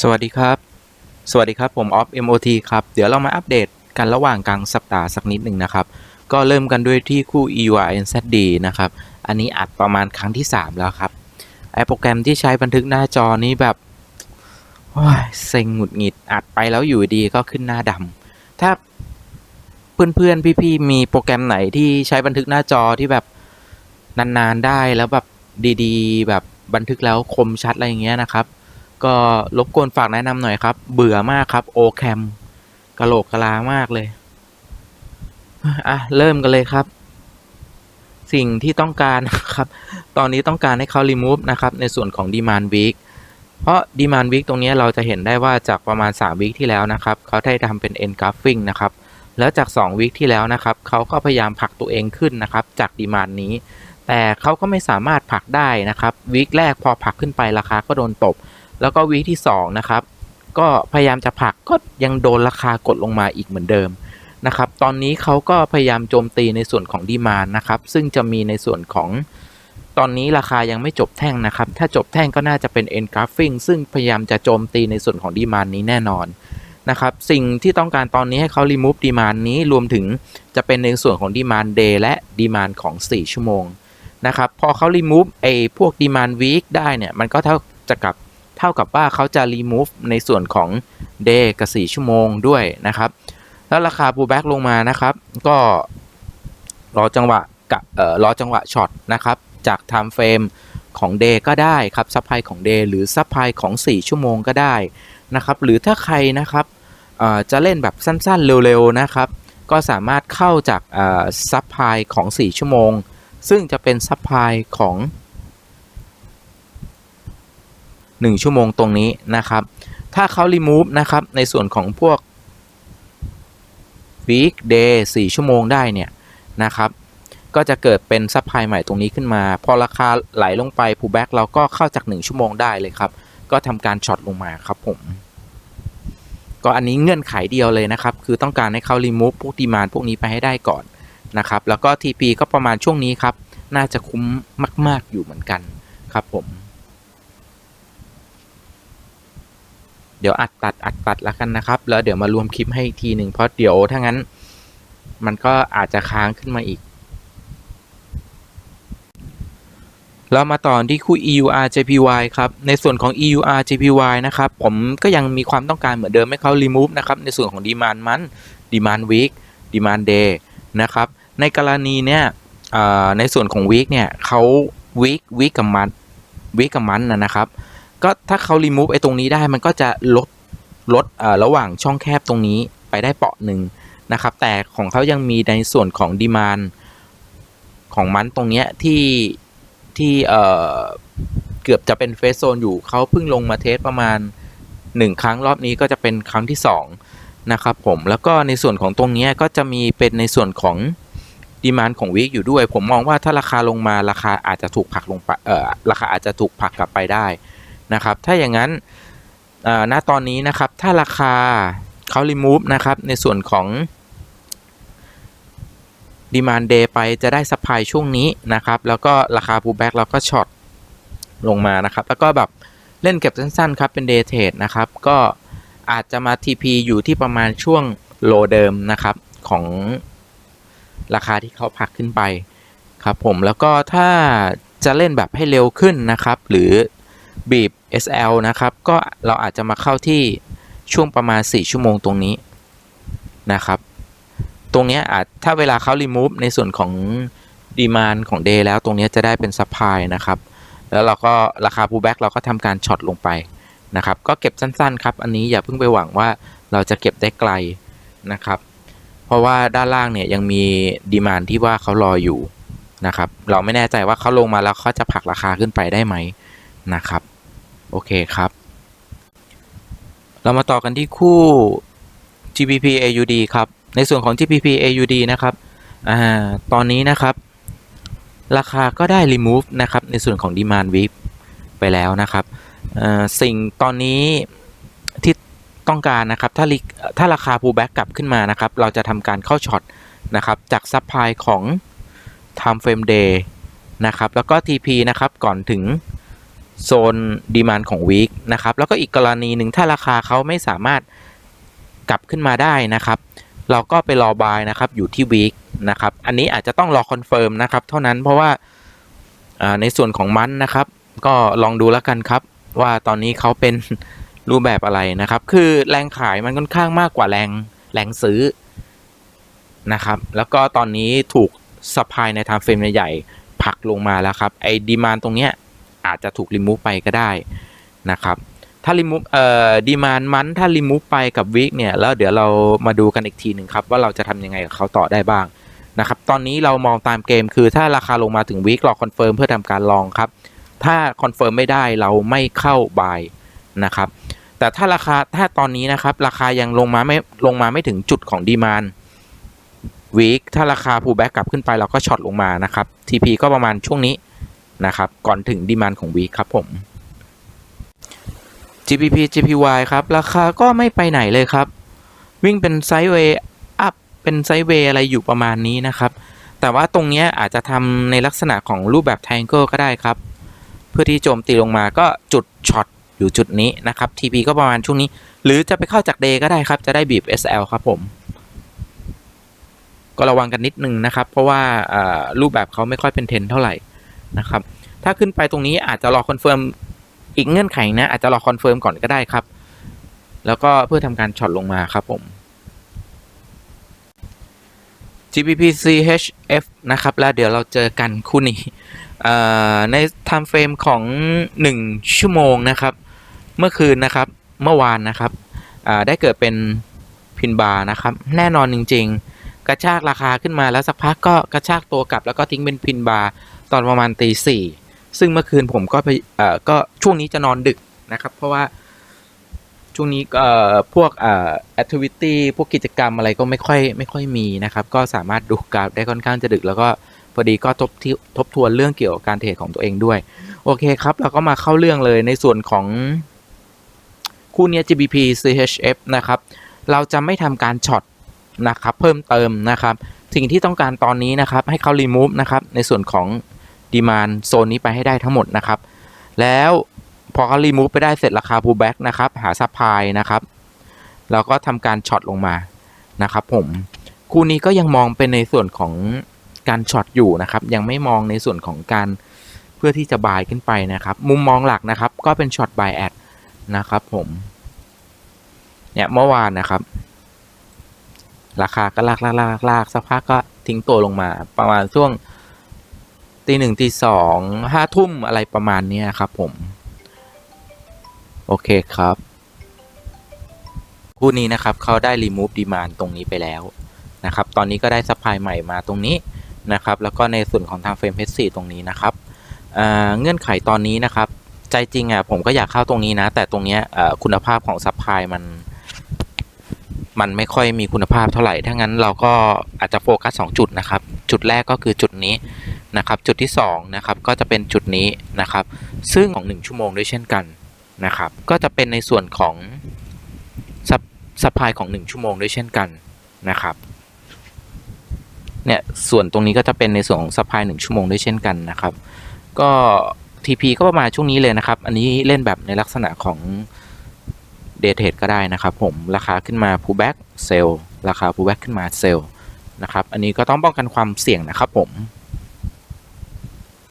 สวัสดีครับ สวัสดีครับ ผมออฟ MOT ครับ เดี๋ยวเรามาอัปเดตกันระหว่างกลางสัปดาห์สักนิดหนึ่งนะครับ ก็เริ่มกันด้วยที่คู่ EUR NZD นะครับ อันนี้อัดประมาณครั้งที่ 3 แล้วครับ ไอโปรแกรมที่ใช้บันทึกหน้าจอนี้แบบเซ็งหงุดหงิด อัดไปแล้วอยู่ดีก็ขึ้นหน้าดำ ถ้าเพื่อนๆ พี่ๆ มีโปรแกรมไหนที่ใช้บันทึกหน้าจอที่แบบนานๆได้แล้วแบบดีๆ แบบบันทึกแล้วคมชัดอะไรอย่างเงี้ยนะครับ ก็รบกวนฝากแนะนำหน่อยครับ เบื่อมากครับโอแคมกะโหลกกะลามากเลย อะ เริ่มกันเลยครับ สิ่งที่ต้องการนะครับ ตอนนี้ต้องการให้เขา remove นะครับ ในส่วนของ demand week เพราะ demand week ตรงนี้เราจะเห็นได้ว่าจากประมาณ 3 week ที่แล้วนะครับ เขาได้ทำเป็น end graphing นะครับ แล้วจาก 2 week ที่แล้วนะครับ เขาก็พยายามผลักตัวเองขึ้นนะครับ จาก demand นี้ แต่เขาก็ไม่สามารถผลักได้นะครับวีคแรกพอผลักขึ้นไปราคาก็โดนตบ แล้วก็วีที่2นะครับ ก็พยายามจะผลักก็ยังโดนราคากดลงมาอีกเหมือนเดิมนะครับ ตอนนี้เขาก็พยายามโจมตีในส่วนของดีมานนะครับ ซึ่งจะมีในส่วนของตอนนี้ราคายังไม่จบแท่งนะครับ ถ้าจบแท่งก็น่าจะเป็น end graphing ซึ่งพยายามจะโจมตีในส่วนของดีมานนี้แน่นอนนะครับ สิ่งที่ต้องการตอนนี้ให้เขา remove ดีมานนี้รวมถึงจะเป็นในส่วนของดีมาน day และดีมานของ 4 ชั่วโมงนะครับ พอเขา remove ไอ้พวก demand week ได้เนี่ย มันก็เท่าจะกับ ท่ากับว่าเขาจะ remove ในส่วนของ day กับ 4 ชั่วโมงด้วยนะครับ แล้วราคา pullback ลงมานะครับ ก็รอจังหวะกะเอ่อรอจังหวะช็อตนะครับ จาก time frame ของ day ก็ได้ครับซัพพลายของ day หรือซัพพลายของ 4 ชั่วโมงก็ได้นะครับ หรือถ้าใครนะครับจะเล่นแบบสั้นๆ เร็วๆ นะครับ ก็สามารถเข้าจากซัพพลายของ 4 ชั่วโมง ซึ่งจะเป็นซัพพลายของ 1 ชั่วโมงตรงนี้นะครับ ถ้าเขา remove นะครับในส่วนของพวก week day 4ชั่วโมงได้เนี่ยนะครับ ก็จะเกิดเป็นซัพพลายใหม่ตรงนี้ขึ้นมา พอราคาไหลลงไป pullback เราก็เข้าจาก 1 ชั่วโมงได้เลยครับ ก็ทำการช็อตลงมาครับผม ก็อันนี้เงื่อนไขเดียวเลยนะครับ คือต้องการให้เขา remove พวกดีมานพวกนี้ไปให้ได้ก่อนนะครับ แล้วก็ TP ก็ประมาณช่วงนี้ครับ น่าจะคุ้มมาก ๆ อยู่เหมือนกันครับผม เดี๋ยวอัดตัดอัดตัดแล้วกันนะครับ แล้วเดี๋ยวมารวมคลิปให้อีกทีหนึ่งเพราะเดี๋ยวถ้างั้น มันก็อาจจะค้างขึ้นมาอีก เรามาต่อที่คู่ EUR JPY ครับ ในส่วนของ EUR JPY นะครับ ผมก็ยังมีความต้องการเหมือนเดิมให้เขา remove นะครับ ในส่วนของ demand month demand week demand day นะครับ ในกรณีเนี้ยในส่วนของ week เนี่ยเขา week week กับ month week กับ month นนะครับ ก็ถ้าเขา remove ไอ้ตรงนี้ได้มันก็จะลดลดระหว่างช่องแคบตรงนี้ไปได้เปาะหนึ่งนะครับ แต่ของเขายังมีในส่วนของ demand ของมันตรงเนี้ยที่ที่เอ่อเกือบจะเป็นเฟสโซนอยู่เขาเพิ่งลงมาเทสประมาณ 1 ครั้งรอบนี้ก็จะเป็นครั้งที่ 2 นะครับผม แล้วก็ในส่วนของตรงนี้ก็จะมีเป็นในส่วนของดีมานของวีคอยู่ด้วย ผมมองว่าถ้าราคาลงมาราคาอาจจะถูกผลักลงไปเอ่อราคาอาจจะถูกผลักกลับไปได้ นะครับ ถ้าอย่างนั้นณตอนนี้นะครับ ถ้าราคาเขา remove นะครับ ในส่วนของ demand day ไปจะได้ supply ช่วงนี้นะครับ แล้วก็ราคา pullback เราก็ช็อตลงมานะครับ แล้วก็แบบเล่นเก็บสั้นๆ ครับ เป็น day trade นะครับ ก็อาจจะมา TP อยู่ที่ประมาณช่วงโลเดิมนะครับของราคาที่เขาพักขึ้นไปครับผมแล้วก็ถ้าจะเล่นแบบให้เร็วขึ้นนะครับ หรือ บีบ SL นะครับ ก็เราอาจจะมาเข้าที่ช่วงประมาณ 4 ชั่วโมงตรงนี้นะครับ ตรงนี้อาจถ้าเวลาเขา remove ในส่วนของ demand ของ day แล้วตรงนี้จะได้เป็น supply นะครับ แล้วเราก็ราคา pullback เราก็ทำการช็อตลงไปนะครับ ก็เก็บสั้นๆครับ อันนี้อย่าเพิ่งไปหวังว่าเราจะเก็บได้ไกลนะครับ เพราะว่าด้านล่างเนี่ยยังมีดีมานที่ว่าเขารออยู่นะครับ เราไม่แน่ใจว่าเขาลงมาแล้วเขาจะผลักราคาขึ้นไปได้ไหมนะครับ โอเคครับ เรามาต่อกันที่คู่ GBP AUD ครับ ในส่วนของ GBP AUD นะครับอ่าตอนนี้นะครับ ราคาก็ได้ remove นะครับ ในส่วนของ demand w e e ไปแล้วนะครับสิ่งตอนนี้ที่ต้องการนะครับ ถ้าถ้าราคา pullback กลับขึ้นมานะครับ เราจะทำการเข้าช็อตนะครับ จาก supply ของ time frame day นะครับ แล้วก็ TP นะครับ ก่อนถึง โซนดีมานของวีคนะครับแล้วก็อีกกรณีหนึ่งถ้าราคาเขาไม่สามารถกลับขึ้นมาได้นะครับ เราก็ไปรอบายนะครับอยู่ที่วีคนะครับอันนี้อาจจะต้องรอคอนเฟิร์มนะครับเท่านั้นเพราะว่าในส่วนของมันนะครับ ก็ลองดูแล้วกันครับ ว่าตอนนี้เขาเป็นรูปแบบอะไรนะครับ คือแรงขายมันค่อนข้างมากกว่าแรงแรงซื้อนะครับ แล้วก็ตอนนี้ถูกสปายในทม์เฟรมใหญ่ๆผักลงมาแล้วครับไอ้ดีมานตรงเนี้ย อาจจะถูกรีมูฟไปก็ได้นะครับ ถ้ารีมูฟเอ่อดีมานมันถ้ารีมูฟไปกับวิกเนี่ยแล้วเดี๋ยวเรามาดูกันอีกทีหนึ่งครับว่าเราจะทำยังไงกับเขาต่อได้บ้างนะครับ ตอนนี้เรามองตามเกมคือถ้าราคาลงมาถึงวิกรอคอนเฟิร์มเพื่อทำการลองครับ ถ้าคอนเฟิร์มไม่ได้เราไม่เข้าบายนะครับ แต่ถ้าราคาถ้าตอนนี้นะครับราคายังลงมาไม่ลงมาไม่ถึงจุดของดีมานวีคถ้าราคา pull back กลับขึ้นไปเราก็ช็อตลงมานะครับ TP ก็ประมาณช่วงนี้ นะครับ ก่อนถึงดีมานของวีคครับผม GPP GPY ครับ ราคาก็ไม่ไปไหนเลยครับ วิ่งเป็นไซด์เวย์อัพเป็นไซด์เวย์อะไรอยู่ประมาณนี้นะครับ แต่ว่าตรงเนี้ยอาจจะทำในลักษณะของรูปแบบ triangle ก็ได้ครับ เพื่อที่โจมตีลงมาก็จุดช็อตอยู่จุดนี้นะครับ TP ก็ประมาณช่วงนี้ หรือจะไปเข้าจาก day ก็ได้ครับ จะได้บีบ SL ครับผม ก็ระวังกันนิดนึงนะครับ เพราะว่าอ่ารูปแบบเขาไม่ค่อยเป็นเทรนเท่าไหร่ นะครับ ถ้าขึ้นไปตรงนี้อาจจะรอคอนเฟิร์มอีกเงื่อนไขนะ อาจจะรอคอนเฟิร์มก่อนก็ได้ครับ แล้วก็เพื่อทำการช็อตลงมาครับผม GBP CHF นะครับ แล้วเดี๋ยวเราเจอกันคู่นี้ใน time frame ของ 1 ชั่วโมงนะครับ เมื่อคืนนะครับเมื่อวานนะครับได้เกิดเป็นพินบาร์นะครับ แน่นอนจริง ๆ กระชากราคาขึ้นมาแล้วสักพักก็กระชากตัวกลับแล้วก็ทิ้งเป็นพินบาร์ ตอนประมาณตีสี่ซึ่งเมื่อคืนผมก็ไปเอ่อก็ช่วงนี้จะนอนดึกนะครับ เพราะว่าช่วงนี้เอ่อพวกเอ่อแอคทิวิตี้พวกกิจกรรมอะไรก็ไม่ค่อยไม่ค่อยมีนะครับ ก็สามารถดูกราฟได้ค่อนข้างจะดึก แล้วก็พอดีก็ทบที่ทบทวนเรื่องเกี่ยวกับการเทรดของตัวเองด้วย โอเคครับ เราก็มาเข้าเรื่องเลยในส่วนของคู่เนี้ย GBP CHF นะครับ เราจะไม่ทำการช็อตนะครับ เพิ่มเติมนะครับ สิ่งที่ต้องการตอนนี้นะครับ ให้เขา remove นะครับ ในส่วนของ ดีมานโซนนี้ไปให้ได้ทั้งหมดนะครับ แล้วพอเขา remove ไปได้เสร็จราคา pullback นะครับ หาซัพพลายนะครับเราก็ทำการช็อตลงมานะครับผมคู่นี้ก็ยังมองเป็นในส่วนของการช็อตอยู่นะครับ ยังไม่มองในส่วนของการเพื่อที่จะบายขึ้นไปนะครับ มุมมองหลักนะครับ ก็เป็นช็อตบายแอดนะครับผมเนี่ยเมื่อวานนะครับ ราคาก็ลากลากลากลากสักพักก็ทิ้งตัวลงมา ประมาณช่วง ตีหนึ่งตีสองห้าทุ่มอะไรประมาณเนี้ยครับผม โอเคครับ คู่นี้นะครับเขาได้ remove demand ตรงนี้ไปแล้วนะครับ ตอนนี้ก็ได้ supply ใหม่มาตรงนี้นะครับ แล้วก็ในส่วนของทาง frame H4 ตรงนี้นะครับอ่าเงื่อนไขตอนนี้นะครับ ใจจริงอะผมก็อยากเข้าตรงนี้นะ แต่ตรงเนี้ยคุณภาพของ supply มันมันไม่ค่อยมีคุณภาพเท่าไหร่ ถ้างั้นเราก็อาจจะโฟกัส 2 จุดนะครับ จุดแรกก็คือจุดนี้ นะครับจุดที่2นะครับก็จะเป็นจุดนี้นะครับซึ่งของ 1 ชั่วโมงด้วยเช่นกันนะครับก็จะเป็นในส่วนของซัพพลายของ 1 ชั่วโมงด้วยเช่นกันนะครับเนี่ยส่วนตรงนี้ก็จะเป็นในส่วนของซัพพลาย1ชั่วโมงด้วยเช่นกันนะครับก็ TP ก็ประมาณช่วงนี้เลยนะครับ อันนี้เล่นแบบในลักษณะของเดทเทรดก็ได้นะครับผมราคาขึ้นมา pullback sell ราคา pullback ขึ้นมา sell นะครับอันนี้ก็ต้องป้องกันความเสี่ยงนะครับผม